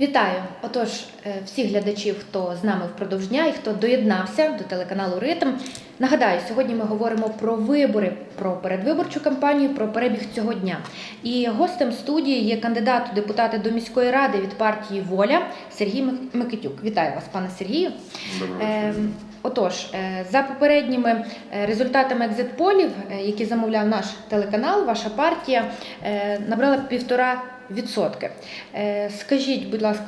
Вітаю! Отож, е, всіх глядачів, хто з нами впродовж дня і хто доєднався до телеканалу Ритм. Нагадаю, сьогодні ми говоримо про вибори, про передвиборчу кампанію, про перебіг цього дня. І гостем студії є кандидат у депутати до міської ради від партії Воля Сергій Микитюк. Вітаю вас, пане Сергію. Доброго Е. Отож, е, за попередніми результатами екзитполів, які замовляв наш телеканал, ваша партія набрала півтора відсотки. Е, Скажіть, будь ласка,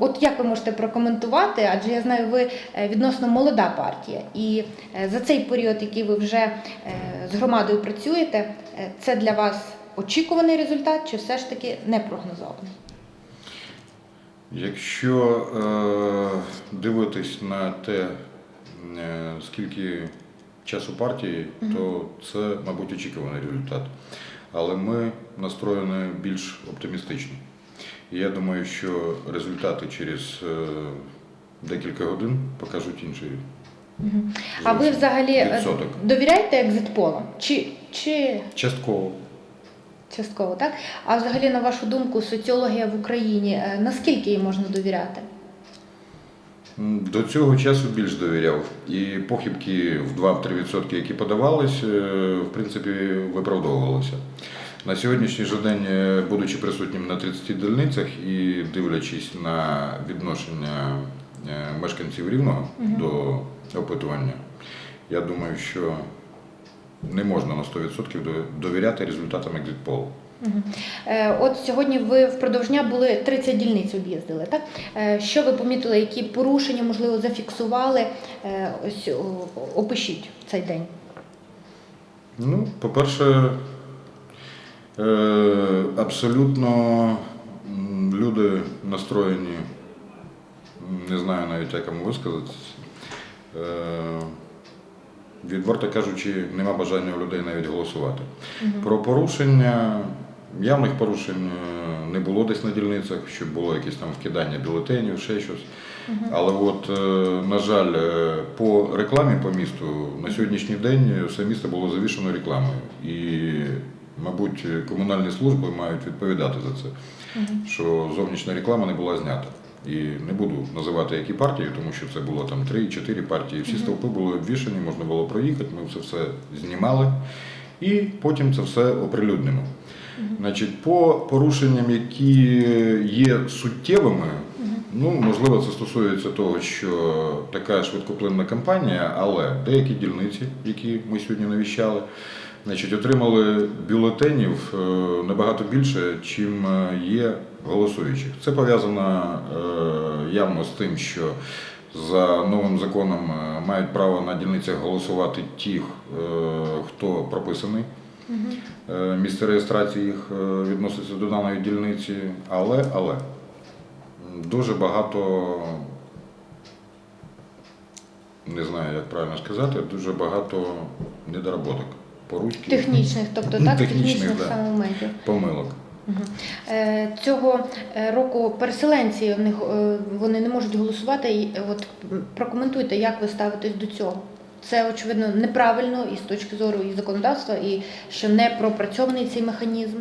от як ви можете прокоментувати? Адже я знаю, ви е, відносно молода партія, і е, за цей період, який ви вже з громадою працюєте, це для вас очікуваний результат чи все ж таки не прогнозований? Якщо е, дивитись на те, е, скільки часу партії, то це, мабуть, очікуваний результат. Але ми настроєні більш оптимістично. І я думаю, що результати через е, декілька годин покажуть інший. А ви взагалі е, відсоток. довіряєте екзитполам? Чи, чи Частково. Частково, так? А взагалі, на вашу думку, соціологія в Україні, е, наскільки їй можна довіряти? До цього часу більш довіряв. І похибки в 2-3%, які подавались, е, в принципі, виправдовувалися. На сьогоднішній же день, е, будучи присутнім на 30 дільницях і дивлячись на відношення е, мешканців Рівного до опитування, я думаю, що не можна на 100% довіряти результатам екзитполу. Е, От сьогодні ви впродовж дня були 30 дільниць об'їздили, так? Е, Що ви помітили, які порушення, можливо, зафіксували? Е, Ось опишіть цей день. Ну, по-перше, абсолютно люди настроєні, не знаю навіть як вам висказатися. Відверто кажучи, нема бажання у людей навіть голосувати. Про порушення, явних порушень е, не було десь на дільницях, щоб було якесь там вкидання бюлетенів, ще щось. Але от, е, на жаль, е, по рекламі по місту на сьогоднішній день все місто було завішено рекламою. І, мабуть, комунальні служби мають відповідати за це, що зовнішня реклама не була знята. І не буду називати які партії, тому що це було там 3-4 партії. Всі стовпи були обвішані, можна було проїхати, ми це все знімали. І потім це все оприлюднено. Значить, по порушенням, які є суттєвими, ну можливо, це стосується того, що така швидкоплинна кампанія, але деякі дільниці, які ми сьогодні навіщали, значить, отримали бюлетенів е, набагато більше, чим е, є голосуючих. Це пов'язано е, явно з тим, що за новим законом мають право на дільницях голосувати ті, хто прописаний. Е, Місце реєстрації їх е, відноситься до даної дільниці, але, але дуже багато, не знаю, як правильно сказати, дуже багато недоработок, поручки, Технічних, тобто так, технічних, технічних да. саме моментів. помилок. Е, Цього року переселенці в них, вони не можуть голосувати. От прокоментуйте, як ви ставитесь до цього. Це очевидно неправильно і з точки зору і законодавства, і що не пропрацьований цей механізм.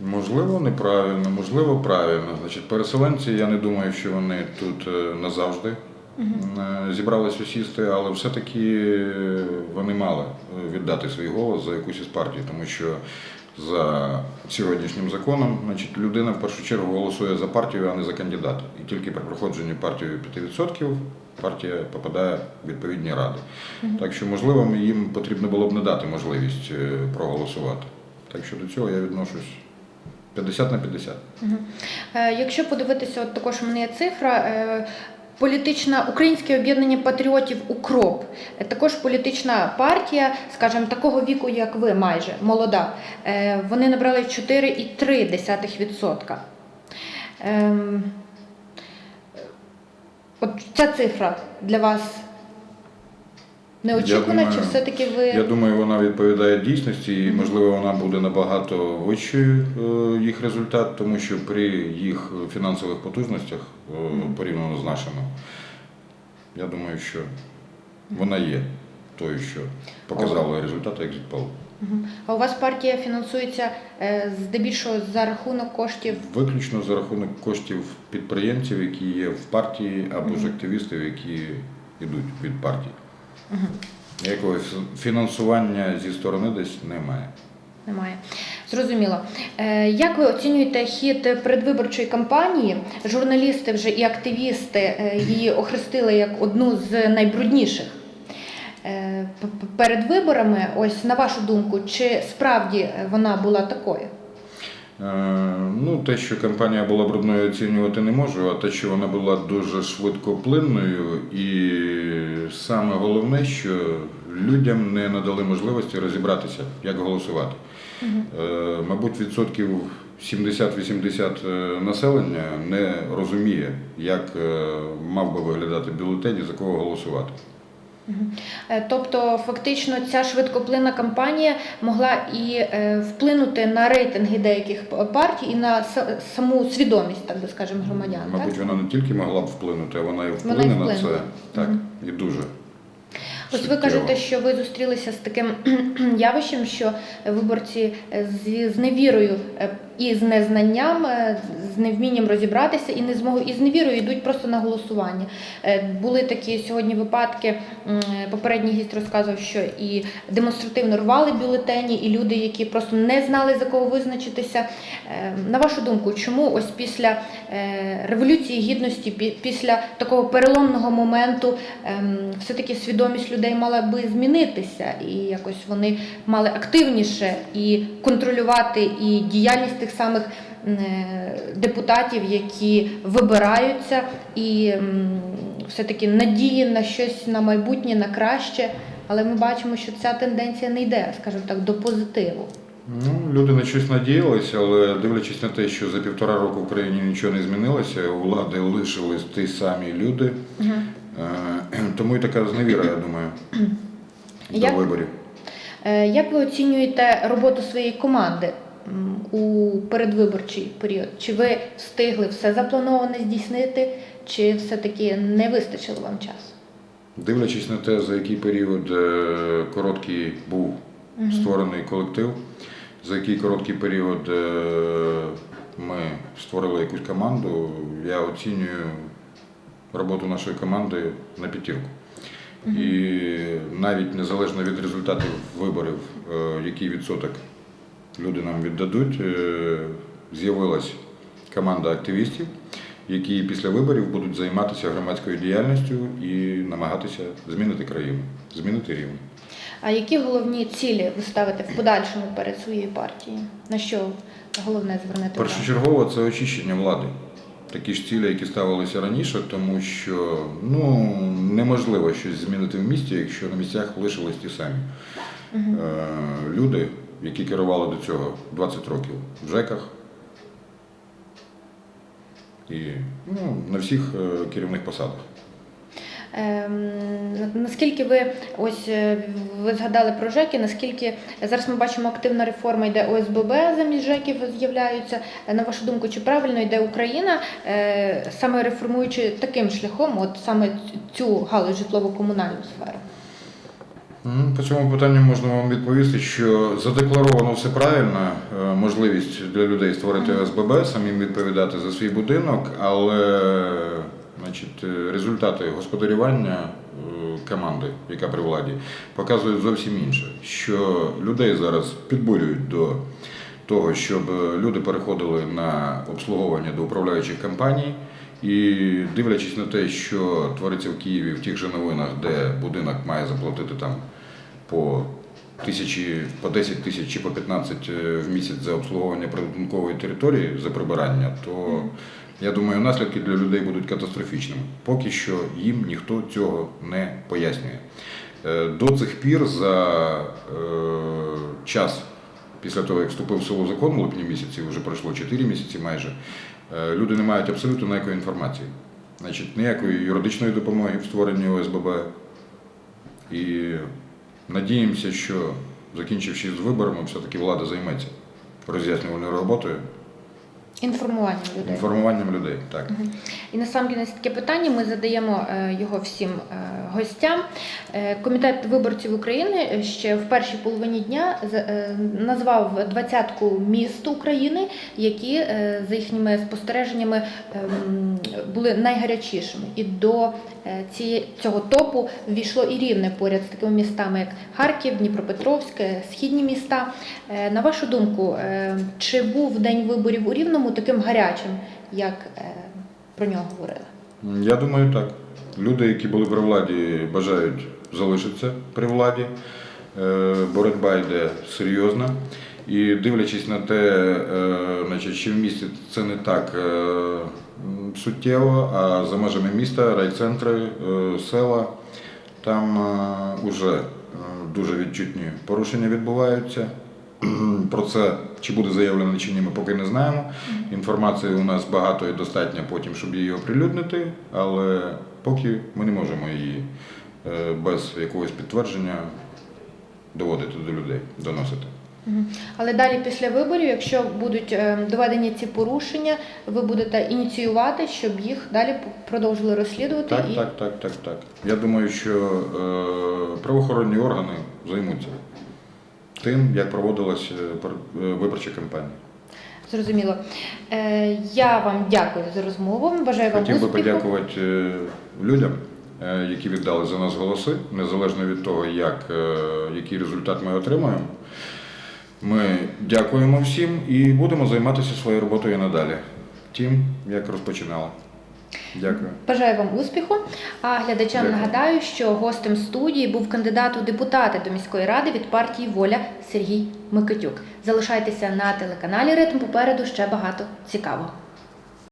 Можливо, неправильно, можливо, правильно. Значить, переселенці, я не думаю, що вони тут е, назавжди е, зібралися сісти, але все-таки вони мали е, віддати свій голос за якусь із партій, тому що за сьогоднішнім законом значить, людина в першу чергу голосує за партію, а не за кандидата. І тільки при проходженні партією 5% партія попадає в відповідні ради. Так що, можливо, їм потрібно було б не дати можливість е, проголосувати. Так що до цього я відношусь 50 на 50. Мгм. Е, Якщо подивитися, от також у мене є цифра. Політична Українське об'єднання патріотів Укроп, е, також політична партія, скажімо, такого віку, як ви, майже молода. Е, Вони набрали 4,3%. Ем, От ця цифра для вас неочікувана, Я чи все-таки ви Я думаю, вона відповідає дійсності, і можливо вона буде набагато вищою е, їх результат, тому що при їх фінансових потужностях е, порівняно з нашими, я думаю, що вона є тою, що показали результати екзитполу. А у вас партія фінансується е, здебільшого за рахунок коштів? Виключно за рахунок коштів підприємців, які є в партії, або ж активістів, які йдуть від партії. Мгм. Ніякого фі- фінансування зі сторони десь немає. Немає. Зрозуміло. Е, Як ви оцінюєте хід передвиборчої кампанії? Журналісти вже і активісти е, її охрестили як одну з найбрудніших. Е, Перед виборами, ось на вашу думку, чи справді вона була такою? Е, Ну, те, що кампанія була брудною, оцінювати не можу, а те, що вона була дуже швидкоплинною, і саме головне, що людям не надали можливості розібратися, як голосувати. Е, Мабуть, відсотків 70-80 е, населення не розуміє, як мав би виглядати бюлетень і за кого голосувати. Е, Тобто, фактично, ця швидкоплинна кампанія могла і е, вплинути на рейтинги деяких партій і на саму свідомість, так би скажемо, громадян. Мабуть, так? вона не тільки могла б вплинути, а вона і Вона вплине і на це. Так, і дуже. Ось ви кажете, що ви зустрілися з таким явищем, що виборці е, з невірою і з незнанням, е, з невмінням розібратися і не змогу і з невірою йдуть просто на голосування. Е, Були такі сьогодні випадки. Попередній гість розказував, що і демонстративно рвали бюлетені, і люди, які просто не знали за кого визначитися. Е, На вашу думку, чому ось після е, революції гідності, пі- після такого переломного моменту, ем, все-таки свідомість людей мала би змінитися, і якось вони мали активніше і контролювати і діяльність тих самих е, депутатів, які вибираються, і все-таки надії на щось на майбутнє, на краще. Але ми бачимо, що ця тенденція не йде, скажімо так, до позитиву. Ну, люди на щось надіялися, але дивлячись на те, що за півтора року в країні нічого не змінилося, у влади лишились ті самі люди. Угу. Тому і така зневіра, я думаю, до Як- виборів. Е, Як ви оцінюєте роботу своєї команди у передвиборчий період? Чи ви встигли все заплановане здійснити, чи все-таки не вистачило вам часу? Дивлячись на те, за який період е, короткий був створений колектив, за який короткий період е, ми створили якусь команду, я оцінюю роботу нашої команди на п'ятірку. І навіть незалежно від результатів виборів, е, який відсоток люди нам віддадуть, е, з'явилась команда активістів, які після виборів будуть займатися громадською діяльністю і намагатися змінити країну, змінити рівень. А які головні цілі ви ставите в подальшому перед своєю партією? На що головне звернути? Першочергово це очищення влади. Такі ж цілі, які ставилися раніше, тому що ну, неможливо щось змінити в місті, якщо на місцях лишились ті самі. Е, люди, які керували до цього 20 років в ЖЕКах і ну, на всіх е, керівних посадах. Ем, Наскільки ви ось е, ви згадали про ЖЕКи, наскільки зараз ми бачимо активна реформа йде ОСББ замість ЖЕКів з'являються. На вашу думку, чи правильно йде Україна, е, саме реформуючи таким шляхом, от саме цю галузь житлово-комунальну сферу? По цьому питанню можна вам відповісти, що задекларовано все правильно, е, можливість для людей створити ОСББ, самим відповідати за свій будинок, але значить, е, результати господарювання е, команди, яка при владі, показують зовсім інше, що людей зараз підбурюють до того, щоб люди переходили на обслуговування до управляючих компаній. І дивлячись на те, що твориться в Києві в тих же новинах, де будинок має заплатити там по тисячі, по 10 тисяч чи по 15 в місяць за обслуговування прибудинкової території за прибирання, то я думаю, наслідки для людей будуть катастрофічними. Поки що їм ніхто цього не пояснює. Е, До цих пір за е, час після того, як вступив в силу закон в липні місяці, вже пройшло 4 місяці майже, е, люди не мають абсолютно ніякої інформації. Значить, ніякої юридичної допомоги в створенні ОСББ. І надіємося, що закінчивши з виборами, все-таки влада займеться роз'яснювальною роботою, Інформуванням людей. інформуванням людей. Так. І насамкінець таке питання ми задаємо е, його всім е, гостям. Е, Комітет виборців України ще в першій половині дня е, назвав двадцятку міст України, які е, за їхніми спостереженнями ем, були найгарячішими. І до цього топу ввійшло і рівне поряд з такими містами, як Харків, Дніпропетровськ, е, східні міста. На вашу думку, чи був день виборів у Рівному таким гарячим, як про нього говорили? Я думаю, так. Люди, які були при владі, бажають залишитися при владі. Е, Боротьба йде серйозна. І дивлячись на те, е, значить, що в місті це не так е, суттєво, а за межами міста, райцентри, села, там вже дуже відчутні порушення відбуваються. Про це чи буде заявлено чи ні, ми поки не знаємо. Інформації у нас багато і достатньо потім, щоб її оприлюднити, але поки ми не можемо її е, без якогось підтвердження доводити до людей, доносити. Але далі після виборів, якщо будуть е, доведені ці порушення, ви будете ініціювати, щоб їх далі продовжили розслідувати Так, і так, так, так, так. Я думаю, що е, правоохоронні органи займуться тим, як проводилась е, е, виборча кампанія. зрозуміло. Е, Я вам дякую за розмову. Бажаю вам Хотів би подякувати людям, які віддали за нас голоси, незалежно від того, як, який результат ми отримаємо. Ми дякуємо всім і будемо займатися своєю роботою надалі. Тим, як розпочинали. Дякую. Бажаю вам успіху. А глядачам Дякую. нагадаю, що гостем студії був кандидат у депутати до міської ради від партії Воля Сергій Микитюк. Залишайтеся на телеканалі Ритм. Попереду ще багато цікавого.